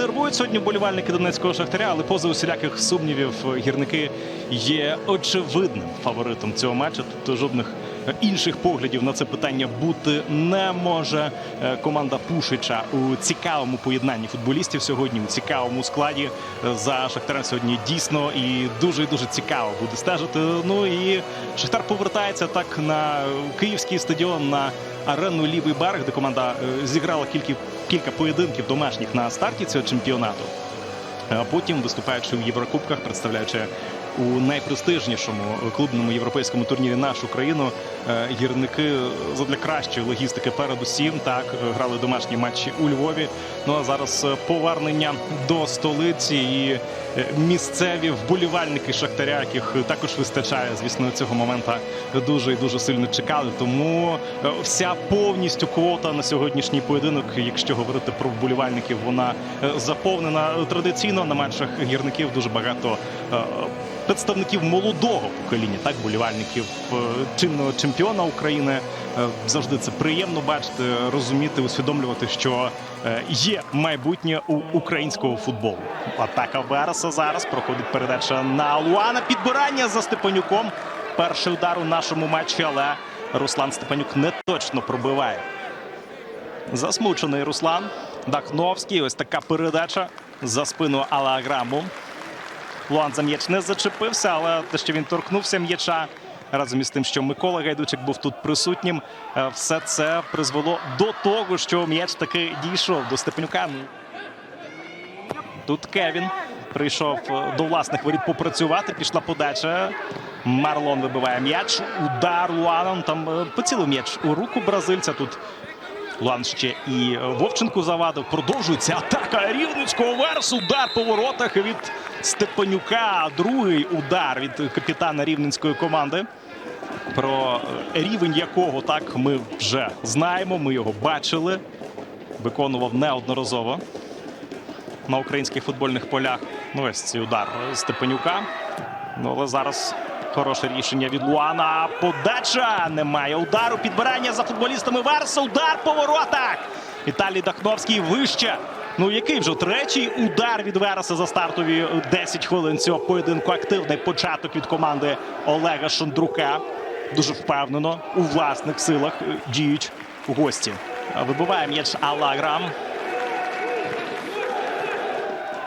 нервують сьогодні вболівальники Донецького Шахтаря, але поза усіляких сумнівів гірники є очевидним фаворитом цього матчу. Тобто жодних інших поглядів на це питання бути не може. Е, Команда Пушича у цікавому поєднанні футболістів сьогодні у цікавому складі Е, за Шахтарем сьогодні дійсно і дуже дуже цікаво буде стежити. Ну і Шахтар повертається так на київський стадіон на арену Лівий берег, де команда е, зіграла кілька, кілька поєдинків домашніх на старті цього чемпіонату. А потім, виступаючи в Єврокубках, представляючи у найпрестижнішому клубному європейському турнірі нашу країну, е, гірники задля кращої логістики передусім так грали домашні матчі у Львові. Ну а зараз е, повернення до столиці і е, місцеві вболівальники Шахтаря, яких також вистачає, звісно, цього моменту дуже і дуже сильно чекали. Тому вся повністю квота на сьогоднішній поєдинок, якщо говорити про вболівальників, вона заповнена традиційно на матчах гірників. Дуже багато представників молодого покоління, так болівальників е, чинного чемпіона України. Е, Завжди це приємно бачити, розуміти, усвідомлювати, що е, є майбутнє у українського футболу. Атака Вереса зараз проходить передача на Луана. Підбирання за Степанюком. Перший удар у нашому матчі, але Руслан Степанюк не точно пробиває. Засмучений Руслан Дахновський. Ось така передача за спину Алаграму. Луан за м'яч не зачепився, але те, що він торкнувся м'яча разом із тим, що Микола Гайдучик був тут присутнім, е, все це призвело до того, що м'яч таки дійшов до Степанюка. Тут Кевін прийшов е, до власних воріт попрацювати. Пішла подача. Марлон вибиває м'яч. Удар Луаном. Там е, поцілив м'яч у руку бразильця. Тут Луан ще і Вовченку завадив. Продовжується атака Рівницького верс. Удар по воротах від Степанюка. Другий удар від капітана рівненської команди. Про рівень якого так ми вже знаємо. Ми його бачили. Виконував неодноразово на українських футбольних полях. Ну, ось цей удар Степанюка. Ну, але зараз хороше рішення від Луана. Подача немає удару. Підбирання за футболістами Верса. Удар по воротах. Віталій Дахновський вище. Ну, який вже третій удар від Вереса за стартові 10 хвилин цього поєдинку. Активний початок від команди Олега Шандрука. Дуже впевнено у власних силах е, діють гості. Вибиває м'яч Алаграм.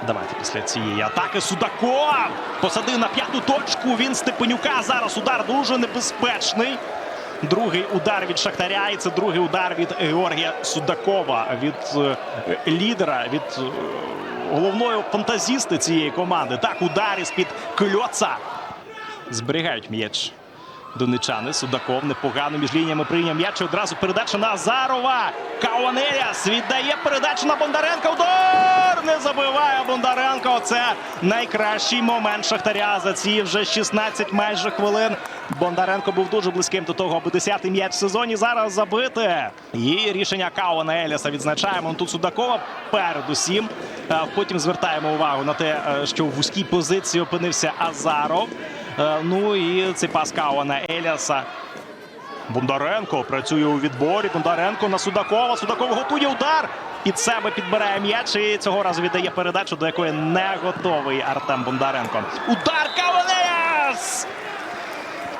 Давайте після цієї атаки Судаков посадив на п'яту точку. Він Степенюка. Зараз удар дуже небезпечний. Другий удар від Шахтаря. І це другий удар від Георгія Судакова. Від е, лідера, від е, головної фантазісти цієї команди. Так, удар із-під кльоца. Зберігають м'яч. Донечани Судаков непогано між лініями прийняв м'яч. І Одразу передача на Азарова. Кауанеліас віддає передачу на Бондаренка. Удар! Не забиває Бондаренко. Це найкращий момент Шахтаря за ці вже 16 майже хвилин. Бондаренко був дуже близьким до того, аби 10-й м'яч в сезоні зараз забити. І рішення Кауана Еліаса відзначаємо. Тут Судакова передусім. Е, Потім звертаємо увагу на те, е, що в вузькій позиції опинився Азаров. Е, Ну і цей пас Кауана Еліаса. Бондаренко працює у відборі. Бондаренко на Судакова. Судаков готує удар. Під себе підбирає м'яч і цього разу віддає передачу, до якої не готовий Артем Бондаренко. Удар Каванеяс!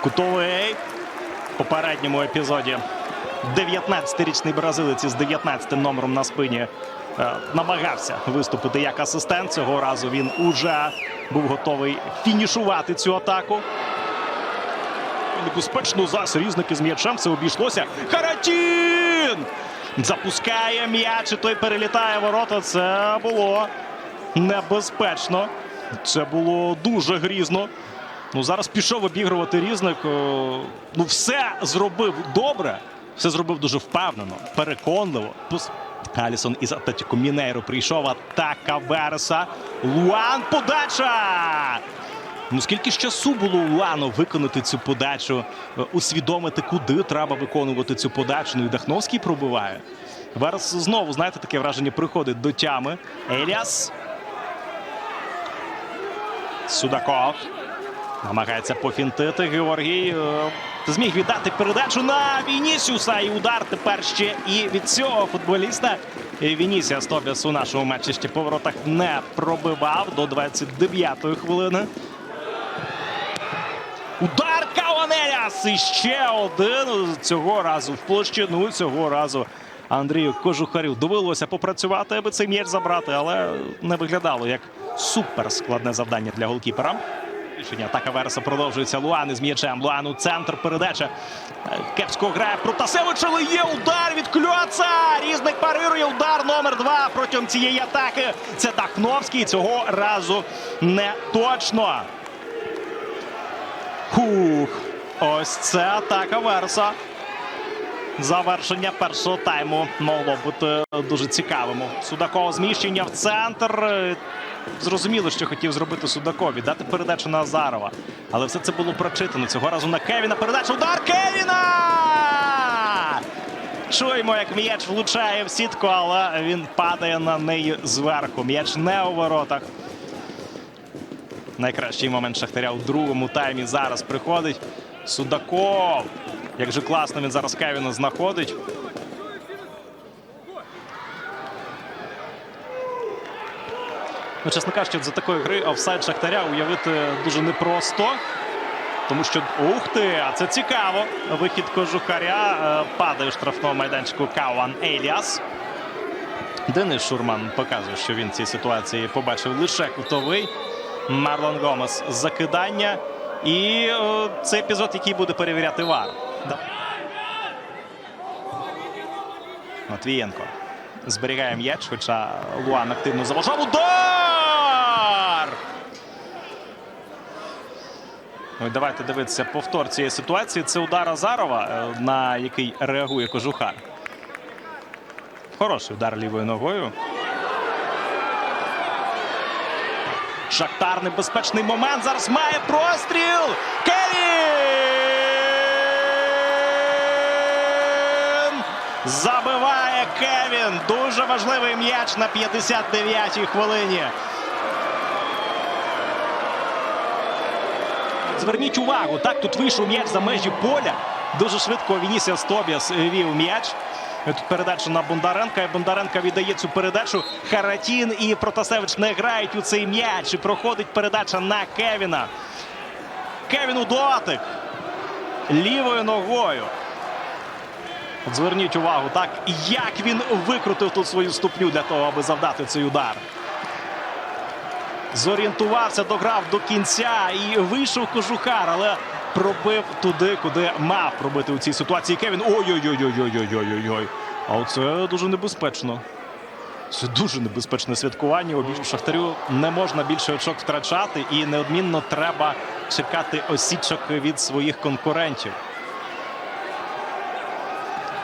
Кутовий. В попередньому епізоді 19-річний бразилець із 19 номером на спині намагався виступити як асистент. Цього разу він уже був готовий фінішувати цю атаку. Небезпечно зараз різники з м'ячем. Це обійшлося. Харатін! Запускає м'яч, і той перелітає ворота. Це було небезпечно. Це було дуже грізно. Ну, зараз пішов обігрувати різник. Е, Ну, все зробив добре. Все зробив дуже впевнено, переконливо. Алісон із Атлетіко Мінейро прийшов. Атака Вереса. Луан подача! Ну скільки ж часу було у Лану виконати цю подачу, е, усвідомити, куди треба виконувати цю подачу. Ну і Дахновський пробиває. Верес знову, знаєте, таке враження приходить до тями. Еліас. Судаков. Намагається пофінтити Георгій. Зміг віддати передачу на Вінісіуса. І удар тепер ще і від цього футболіста. І Вінісіас Тобіас у нашому матчі ще по воротах не пробивав до 29-ї хвилини. Удар Каванеляс! І ще один цього разу в площину. Цього разу Андрію Кожухарю довелося попрацювати, аби цей м'яч забрати, але не виглядало як суперскладне завдання для голкіпера. Рішення атака Вереса продовжується. Луан із м'ячем. Луан центр передача. Кепсько грає Протасевич, але є удар від Кльоца. Різник парирує удар номер два протягом цієї атаки. Це Дахновський. Цього разу не точно. Хух. Ось це атака Верса. Завершення першого тайму могло бути дуже цікавим. Судаков зміщення в центр. Зрозуміло, що хотів зробити Судакові, дати передачу на Азарова. Але все це було прочитано. Цього разу на Кевіна. Передача. Удар Кевіна! Чуємо, як м'яч влучає в сітку, але він падає на неї зверху. М'яч не у воротах. Найкращий момент Шахтаря у другому таймі зараз приходить. Судаков. Як же класно він зараз Кевіна знаходить. Ну, чесно кажучи, за такої гри офсайд Шахтаря уявити дуже непросто. Тому що ух ти, а це цікаво. Вихід кожухаря е, падає у штрафному майданчику Кауан Еліас. Денис Шурман показує, що він цій ситуації побачив лише кутовий. Марлон Гомес закидання. І е, це епізод, який буде перевіряти ВАР. Матвієнко зберігає м'яч, хоча Луан активно заважав. Удар! Ну, давайте дивитися повтор цієї ситуації. Це удар Азарова, е, на який реагує Кожухар. Хороший удар лівою ногою. Шахтар небезпечний момент. Зараз має простріл. Кевін! Забиває Кевін. Дуже важливий м'яч на 59-й хвилині. Зверніть увагу, так тут вийшов м'яч за межі поля. Дуже швидко Вінісіас Тобіас вів м'яч. Тут передача на Бондаренка. І Бондаренка віддає цю передачу. Харатін і Протасевич не грають у цей м'яч. І проходить передача на Кевіна. Кевін у дотик. Лівою ногою. От зверніть увагу, так, як він викрутив тут свою ступню для того, аби завдати цей удар. Зорієнтувався, дограв до кінця і вийшов кожухар, але пробив туди, куди мав пробити у цій ситуації. Кевін. Ой-ой-ой-ой-ой-ой-ой-ой. А оце дуже небезпечно. Це дуже небезпечне святкування. Обіж Шахтарю не можна більше очок втрачати, і неодмінно треба чекати осічок від своїх конкурентів.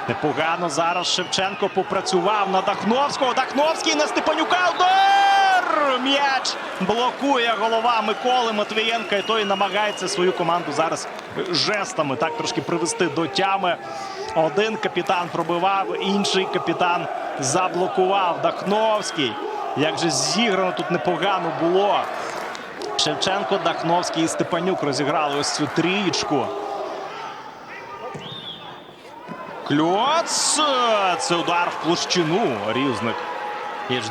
Непогано зараз Шевченко попрацював на Дахновського. Дахновський на Степанюка. Удар! М'яч блокує голова Миколи Матвієнка. І той намагається свою команду зараз жестами так трошки привести до тями. Один капітан пробивав, інший капітан заблокував. Дахновський. Як же зіграно тут непогано було. Шевченко, Дахновський і Степанюк розіграли ось цю трієчку. Кльоц! Це удар в площину. Різник.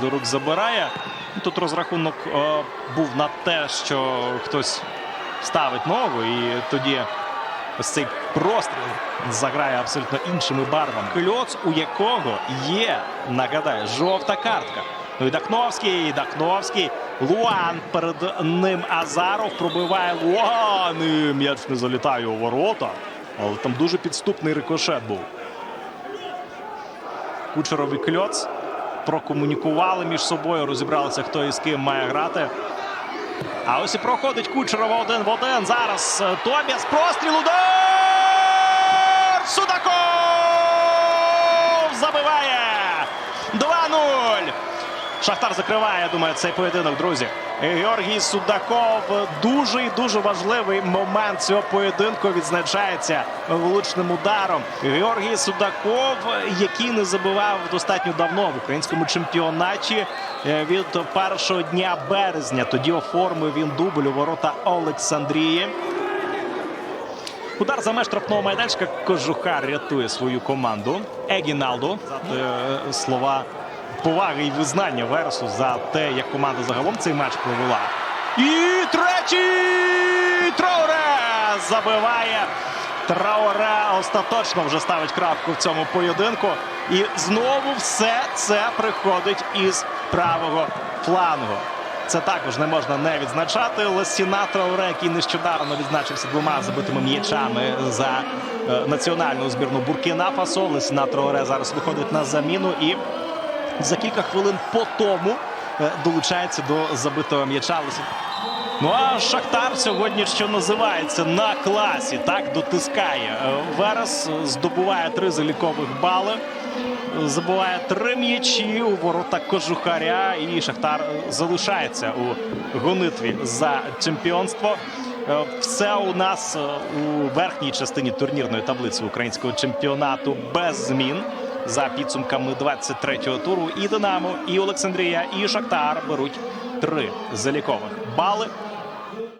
До рук забирає. Тут розрахунок е, був на те, що хтось ставить ногу, і тоді ось цей простріл заграє абсолютно іншими барвами. Кльоц, у якого є, нагадаю, жовта картка. Ну і Дахновський, і Дахновський. Луан перед ним Азаров пробиває Луан. І м'яч не залітає у ворота. Але там дуже підступний рикошет був. Кучеров і Кльоц прокомунікували між собою, розібралися, хто із ким має грати. А ось і проходить Кучерова один в один. Зараз е, Тобіас простріл удар! Судаков забиває 2-0. Шахтар закриває, я думаю, цей поєдинок, друзі. Георгій Судаков дуже і дуже важливий момент цього поєдинку відзначається влучним ударом. Георгій Судаков, який не забивав достатньо давно в українському чемпіонаті е, від першого дня березня. Тоді оформив він дубль у ворота Олександрії. Удар за меж штрафного майданчика. Кожухар рятує свою команду. Егіналдо. Е, Слова поваги і визнання Вересу за те, як команда загалом цей матч провела. І третій Траоре забиває. Траоре остаточно вже ставить крапку в цьому поєдинку. І знову все це приходить із правого флангу. Це також не можна не відзначати. Лесіна Траоре, який нещодавно відзначився двома забитими м'ячами за е, національну збірну Буркіна Фасо. Лесіна Траоре зараз виходить на заміну і за кілька хвилин по тому е, долучається до забитого м'яча. Ну а Шахтар сьогодні, що називається, на класі. Так дотискає. Е, Верес здобуває три залікових бали. е, Забуває три м'ячі у ворота Кожухаря. І Шахтар е, залишається у гонитві за чемпіонство. Е, Все у нас е, у верхній частині турнірної таблиці українського чемпіонату без змін. За підсумками 23-го туру і Динамо, і Олександрія, і Шахтар беруть три залікових бали.